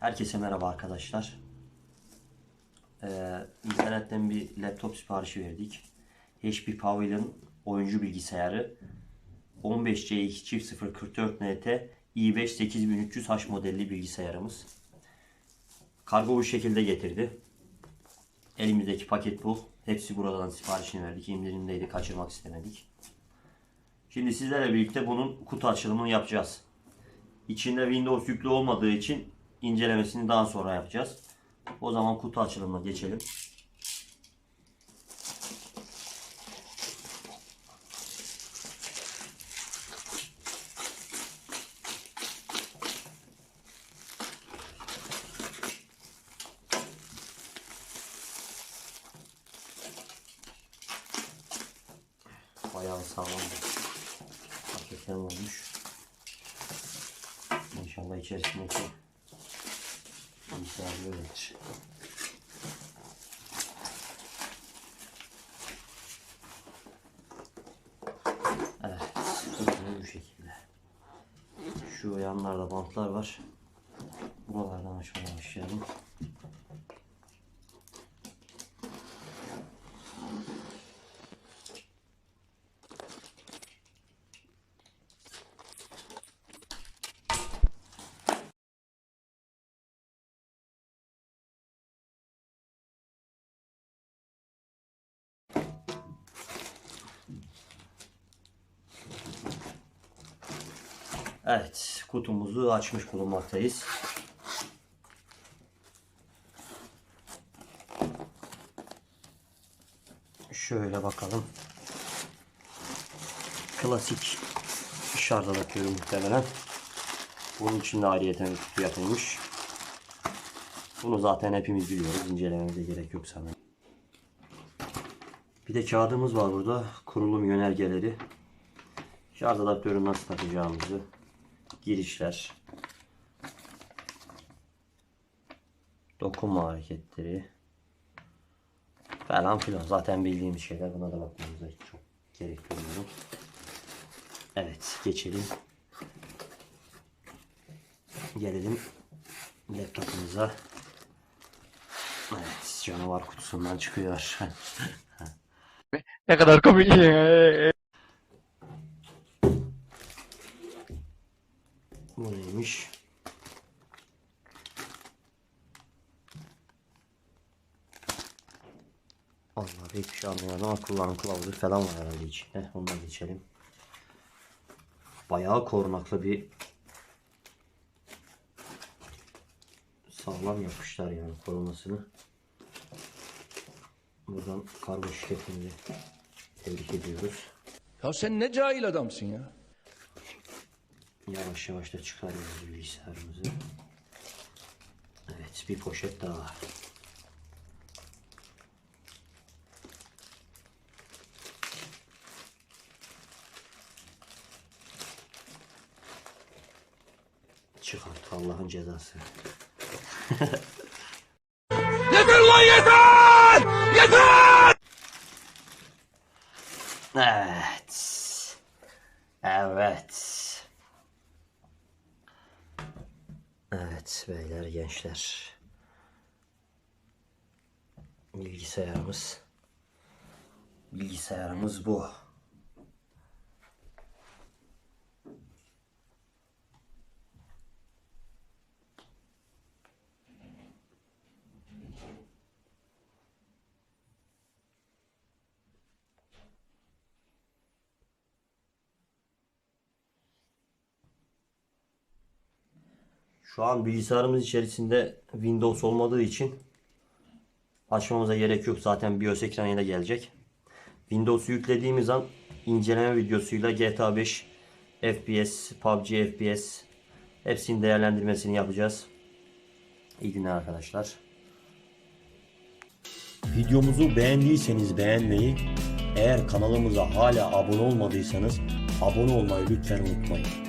Herkese merhaba arkadaşlar. Ee, internetten bir laptop siparişi verdik. HP Pavilion oyuncu bilgisayarı 15C2 çift 044 NT i5 8300H modelli bilgisayarımız. Kargo bu şekilde getirdi. Elimizdeki paket bu. Hepsi buradan siparişini verdik. İndirimdeydi. Kaçırmak istemedik. Şimdi sizlerle birlikte bunun kutu açılımını yapacağız. İçinde Windows yüklü olmadığı için incelemesini daha sonra yapacağız. O zaman kutu açılımına geçelim. Bayağı sağlam paketler olmuş. İnşallah içerisindeki bilgisayar böyledir. Evet, bu şekilde. Şu yanlarda bantlar var. Buralardan açmaya başlayalım. Evet, kutumuzu açmış bulunmaktayız. Şöyle bakalım. Klasik şarj adaptörü muhtemelen. Bunun için de ayrıyeten kutu yapılmış. Bunu zaten hepimiz biliyoruz. İncelememize gerek yok sanırım. Bir de kağıdımız var burada. Kurulum yönergeleri. Şarj adaptörünü nasıl takacağımızı, girişler, dokunma hareketleri falan filan. Zaten bildiğimiz şeyler. Buna da bakmamıza hiç çok gerek duymuyorum. Evet, geçelim. Gelelim laptopumuza. Evet, canavar kutusundan çıkıyor. Ne kadar komik. Bu neymiş? Allah hiçbir şey anlayamadım ama kullanım kılavuzu falan var herhalde içinde. Ondan geçelim. Bayağı korunaklı bir sağlam yapmışlar yani korumasını. Buradan kargo şirketini tebrik ediyoruz. Ya sen ne cahil adamsın ya. Yavaş yavaş da çıkarıyoruz bilgisayarımızı. Evet bir poşet daha. Çıkart Allah'ın cezası. Yeter lan yeter! Yeter! Evet. Evet. Evet beyler gençler. Bilgisayarımız. Bilgisayarımız bu. Şu an bilgisayarımız içerisinde Windows olmadığı için açmamıza gerek yok. Zaten BIOS ekranıyla gelecek. Windows'u yüklediğimiz an inceleme videosuyla GTA 5 FPS, PUBG FPS hepsinin değerlendirmesini yapacağız. İyi günler arkadaşlar. Videomuzu beğendiyseniz beğenmeyi, eğer kanalımıza hala abone olmadıysanız abone olmayı lütfen unutmayın.